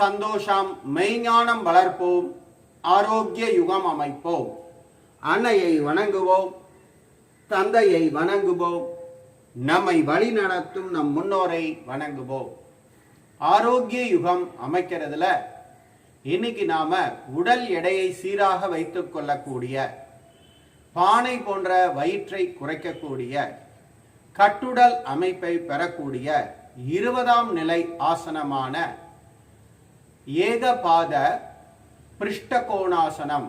சந்தோஷம் மெய்ஞானம் வளர்ப்போம் ஆரோக்கிய யுகம் அமைப்போம். அன்னையை வணங்குவோம் தந்தையை வணங்குவோம் நம்மை வழி நடத்தும் நம் முன்னோரை வணங்குவோம். ஆரோக்கிய யுகம் அமைக்கிறதுல இன்னைக்கு நாம உடல் எடையை சீராக வைத்துக் கொள்ளக்கூடிய பானை போன்ற வயிற்றை குறைக்கக்கூடிய கட்டுடல் அமைப்பை பெறக்கூடிய இருபதாம் நிலை ஆசனமான ஏகபாத பிருஷ்டகோணாசனம்.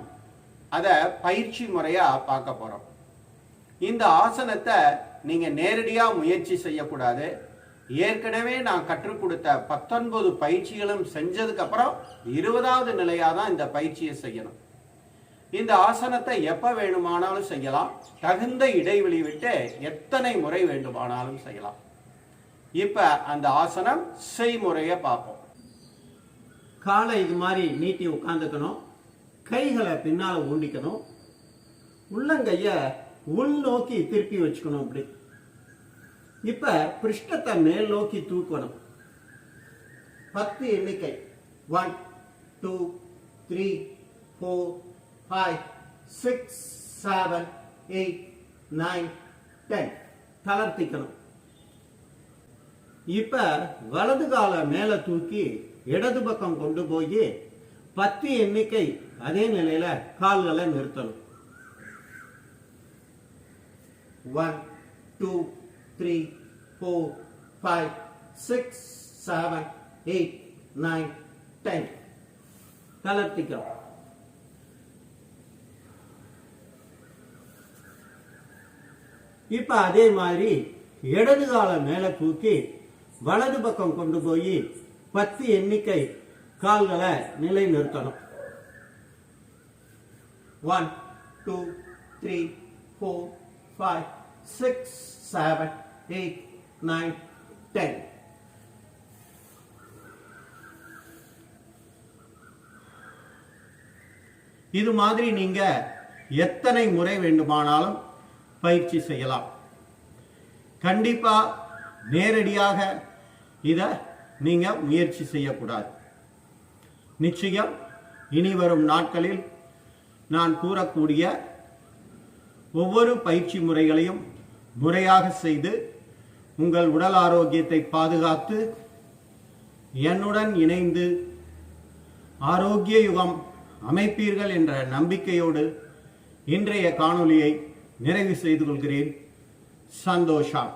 அதை பயிற்சி முறையா பார்க்க போறோம். இந்த ஆசனத்தை நீங்க நேரடியா முயற்சி செய்யக்கூடாது. ஏற்கனவே நான் கற்றுக் கொடுத்த பத்தொன்பது பயிற்சிகளும் செஞ்சதுக்கு அப்புறம் இருபதாவது நிலையா தான் இந்த பயிற்சியை செய்யணும். இந்த ஆசனத்தை எப்ப வேணுமானாலும் செய்யலாம். தகுந்த இடைவெளி விட்டு எத்தனை முறை வேண்டுமானாலும் செய்யலாம். இப்ப அந்த ஆசனம் செய்முறையை பார்ப்போம். காலை இது மாதிரி நீட்டி உட்காந்துக்கணும் கைகளை பின்னால் ஊண்டிக்கணும். உள்ளங்கைய உள் நோக்கி திருப்பி வச்சுக்கணும் அப்படி. இப்ப பிருஷ்டத்தை மேல் நோக்கி தூக்கணும். பத்து எண்ணிக்கை. One two three four five six seven eight nine ten தளர்த்திக்கணும். இப்ப வலது கால மேல தூக்கி இடது பக்கம் கொண்டு போய் பத்து எண்ணிக்கை அதே நிலையில கால்களை நிறுத்தணும். One two three four five six seven eight nine ten தளர்த்திக்கிறோம் இப்ப அதே மாதிரி இடது கால மேல தூக்கி வலது பக்கம் கொண்டு போய் பத்து எண்ணிக்கை கால்களை நிலை நிறுத்தணும் one two three four five six seven eight nine ten இது மாதிரி நீங்க எத்தனை முறை வேண்டுமானாலும் பயிற்சி செய்யலாம். கண்டிப்பா நேரடியாக இதை நீங்கள் முயற்சி செய்யக்கூடாது. நிச்சயம் இனி வரும் நாட்களில் நான் கூறக்கூடிய ஒவ்வொரு பயிற்சி முறைகளையும் முறையாக செய்து உங்கள் உடல் ஆரோக்கியத்தை பாதுகாத்து என்னுடன் இணைந்து ஆரோக்கிய யுகம் அமைப்பீர்கள் என்ற நம்பிக்கையோடு இன்றைய காணொளியை நிறைவு செய்து கொள்கிறேன். சந்தோஷம்.